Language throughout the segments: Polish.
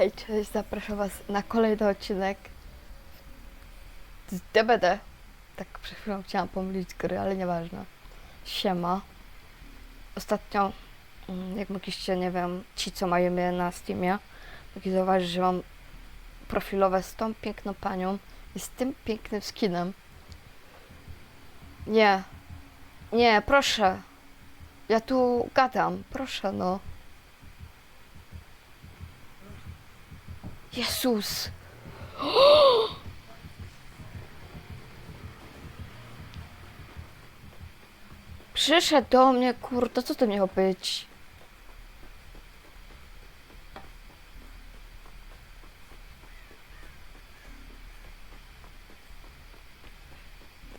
Hej, cześć, zapraszam was na kolejny odcinek z DBD. Tak przed chwilą chciałam pomylić gry, ale nieważne. Siema. Ostatnio, mm, jak mogliście, nie wiem, ci co mają mnie na Steamie, mogli zauważyć, że mam profilowe z tą piękną panią i z tym pięknym skinem. Nie. Nie, proszę. Ja tu gadam, proszę no. Jezus! Przyszedł do mnie, kurde, co to miało być?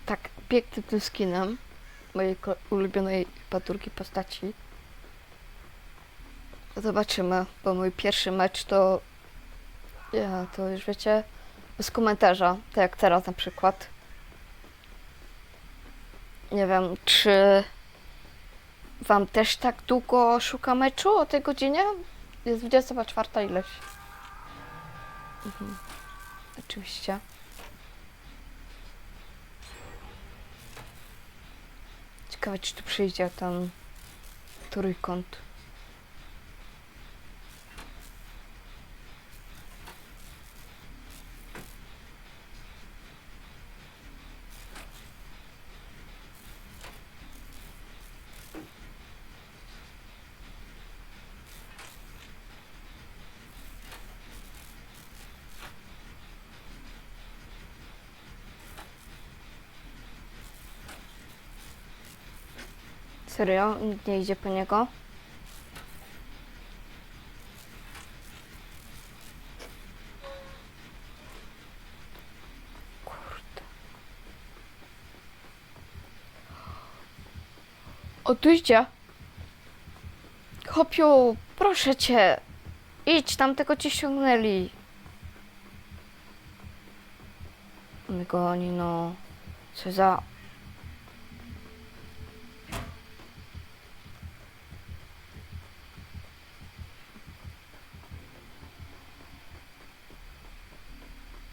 Tak, pięknym tym skinem mojej ulubionej paturki postaci. Zobaczymy, bo mój pierwszy mecz to ja, to już wiecie, bez komentarza, tak jak teraz na przykład. Nie wiem, czy wam też tak długo szuka meczu o tej godzinie? Jest 24 ileś. Mhm. Oczywiście. Ciekawe, czy tu przyjdzie ten trójkąt. Serio? Nikt nie idzie po niego? Kurde. O, tu idzie. Hopiu, proszę cię. Idź, tam tego ci ściągnęli. My goni, no. Co za...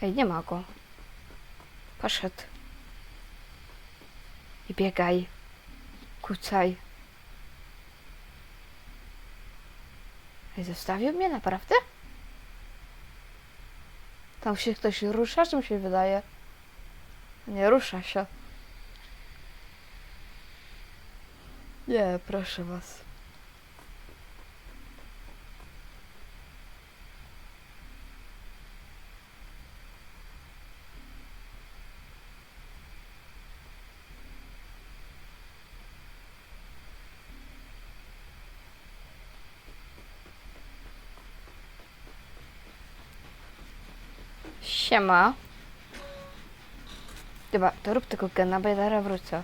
Ej, nie ma go. Poszedł. I biegaj. Kucaj. Ej, zostawił mnie naprawdę? Tam się ktoś rusza, czy mi się wydaje? Nie rusza się. Nie, proszę was. Siema. Chyba, to rób tego gena, bo ja zaraz wrócę.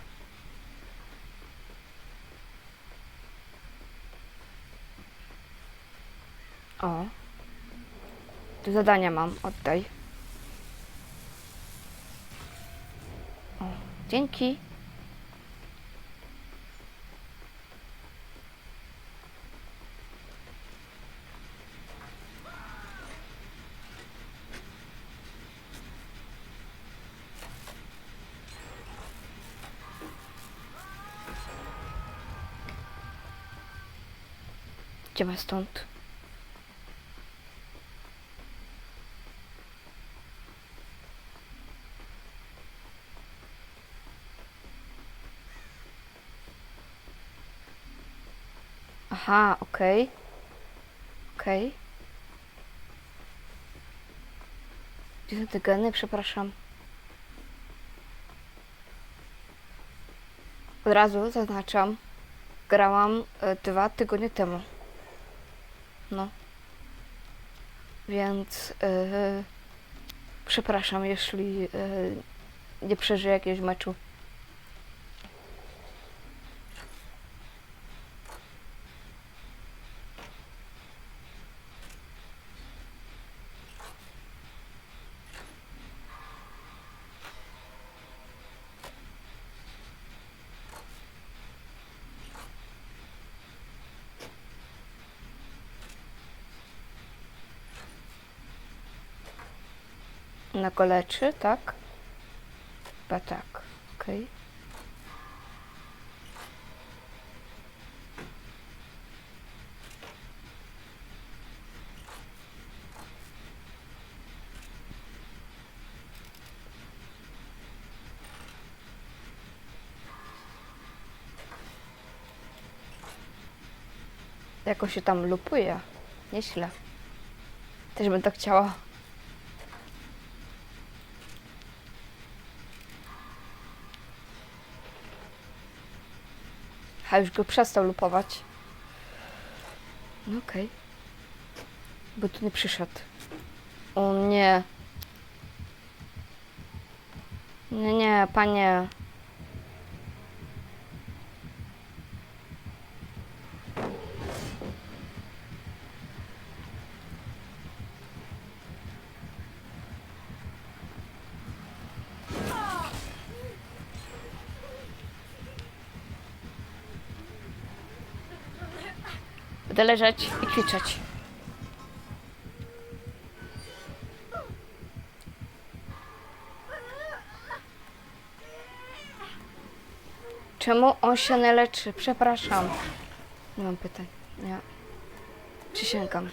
O. Tu zadania mam, oddaj. O, dzięki. Idziemy stąd. Aha, okej. Okej. Gdzie są te geny? Przepraszam. Od razu zaznaczam. Grałam e, dwa tygodnie temu. No. Więc e, przepraszam, jeśli e, nie przeżyję jakiegoś meczu. Na go leczy, tak? Chyba tak. Okej. Jako się tam lupuje. Nieźle. Też bym to chciała. A już go przestał lupować. No okej. Bo tu nie przyszedł. O nie. Nie, nie, panie. Będę leżeć i kwiczeć. Czemu on się nie leczy? Przepraszam. Nie mam pytań. Nie. Przysięgam.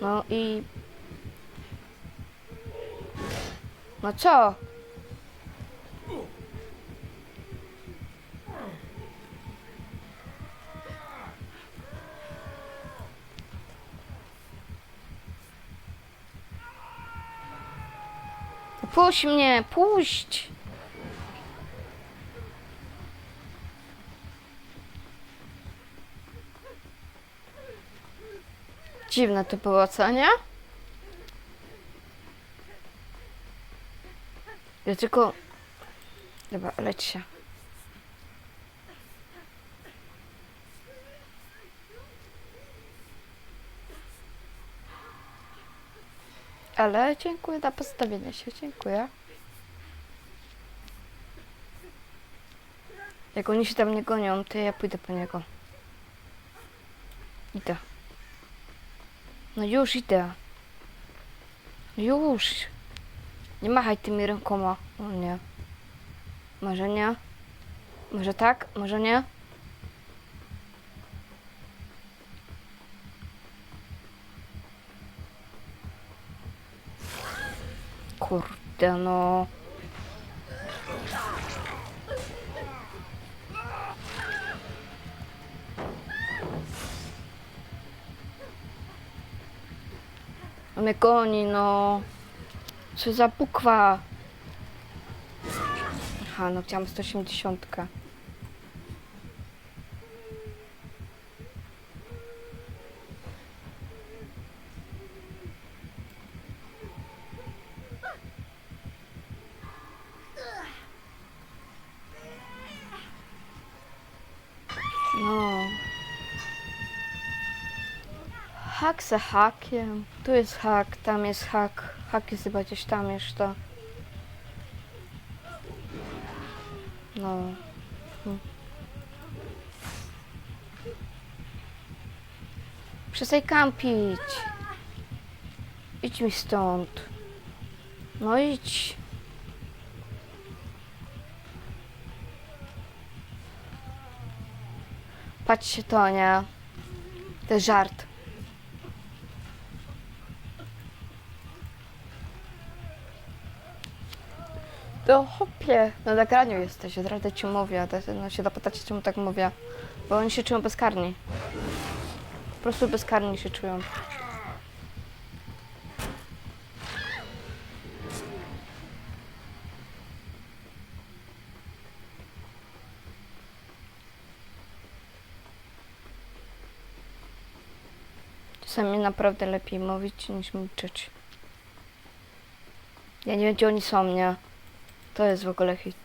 No i... No co? Puść mnie, puść! Dziwne to było, co nie? Ja tylko... Dobra, leć się. Ale dziękuję za postawienie się, dziękuję. Jak oni się tam nie gonią, to ja pójdę po niego. Idę. No już idę. Już. Nie machaj tymi rękoma. O nie. Może nie? Może tak? Może nie? Kurde no. Mnie goni, no. Co za bukwa. Aha, no chciałam 180. No. Hak hakiem. Tu jest hak, tam jest hak. Hak jest chyba gdzieś tam jeszcze. No. Hmm. Przestań kampić. Idź mi stąd. No idź. Patrzcie to, nie? To żart. To hopie, na nagraniu jesteś, od razu ci mówię, to, no się zapytacie czemu tak mówię, bo oni się czują bezkarni. Po prostu bezkarni się czują. Czasami naprawdę lepiej mówić niż milczeć. Ja nie wiem gdzie oni są, nie? To jest w ogóle hit.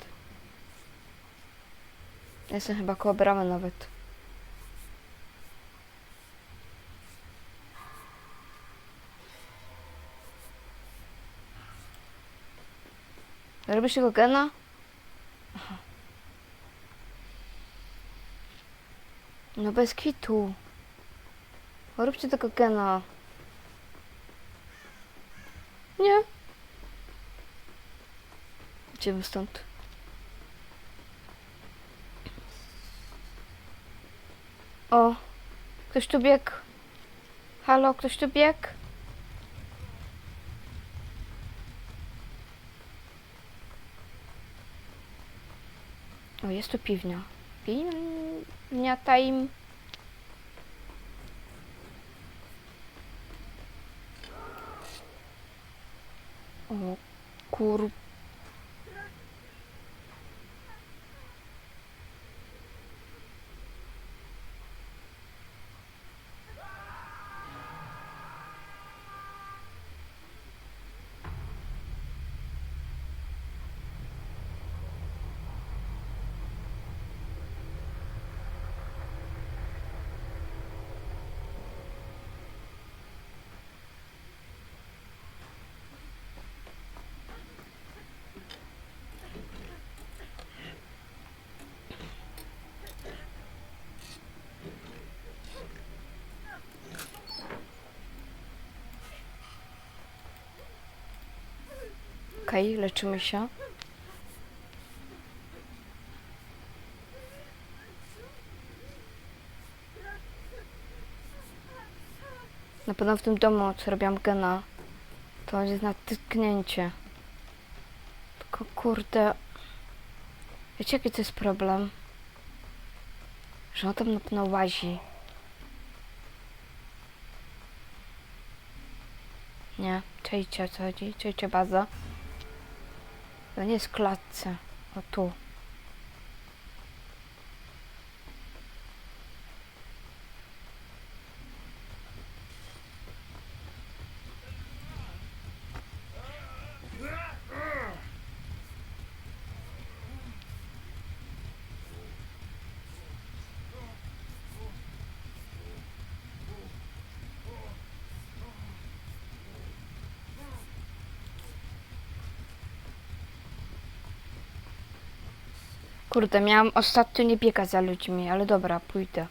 Jestem chyba koło bramy nawet. Robisz tego gena? No bez kitu. Róbcie tego gena. Nie. Idziemy stąd. O, ktoś tu biegł. Halo, ktoś tu biegł? O, jest tu piwnia. Piwnia time. O, kur... Okej, leczymy się. Na pewno w tym domu, co robiłam gena, to jest natyknięcie. Tylko kurde... Wiecie jaki to jest problem? Że on tam na pewno łazi. Nie, czejcie o co chodzi, czejcie baza. To nie jest klatce. O tu. Kurde, miałam ostatnio nie biegać za ludźmi, ale dobra, pójdę.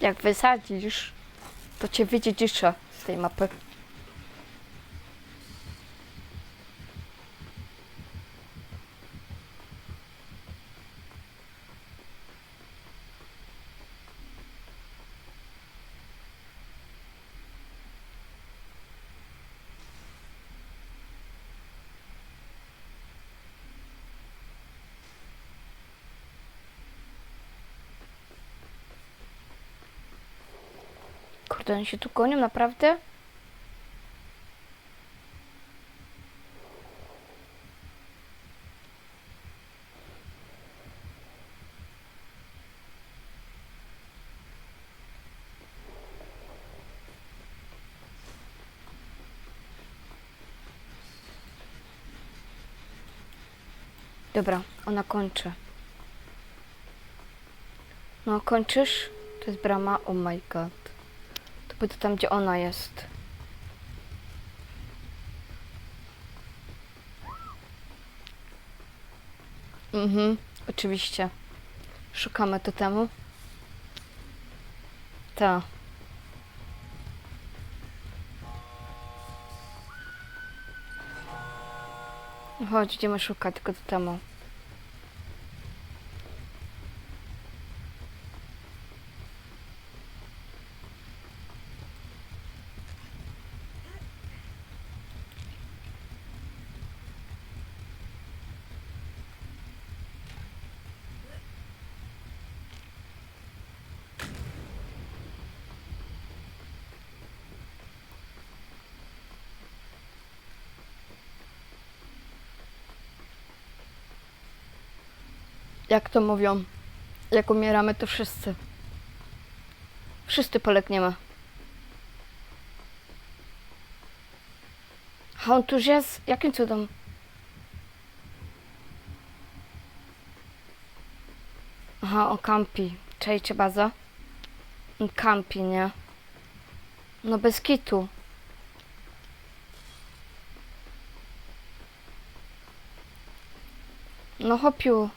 Jak wysadzisz, to cię wydziedziszę z tej mapy. Kurde, oni się tu gonią, naprawdę? Dobra, ona kończy. No, kończysz? To jest brama. Oh my god. Będzie tam, gdzie ona jest. Mhm, oczywiście. Szukamy totemu. Ta. Chodź, idziemy szukać tego totemu. Jak to mówią? Jak umieramy, to wszyscy. Wszyscy polegniemy. A on tu już jest? Jakim cudem? Aha, o kampi. Czejcie baza? On Kampi, nie? No bez kitu. No hopiu.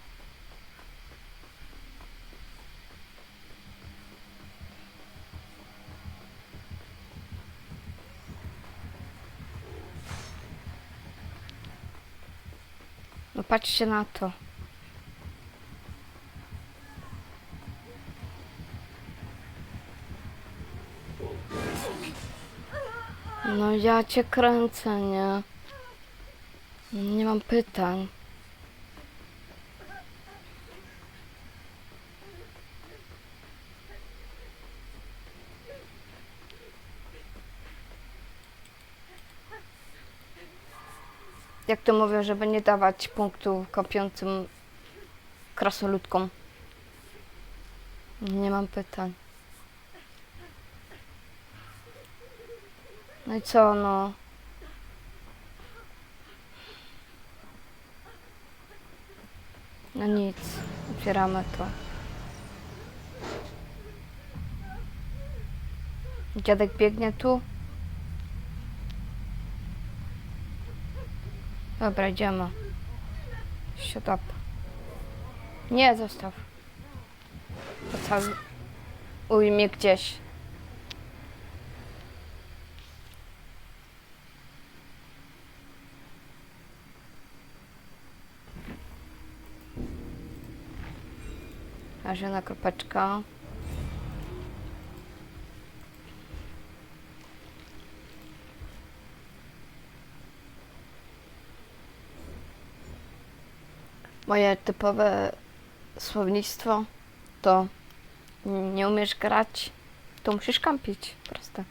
No patrzcie na to. No ja cię kręcę, nie? Nie mam pytań. Jak to mówię, żeby nie dawać punktów kopiącym krasoludkom? Nie mam pytań. No i co, no? No nic, otwieramy to. Dziadek biegnie tu. Dobra, idziemy. Shut up. Nie, zostaw. Pocałuj Uj mnie gdzieś. Aż jedna kropeczka. Moje typowe słownictwo to nie umiesz grać, to musisz kampić. Proste.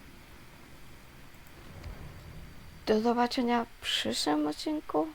Do zobaczenia w przyszłym odcinku.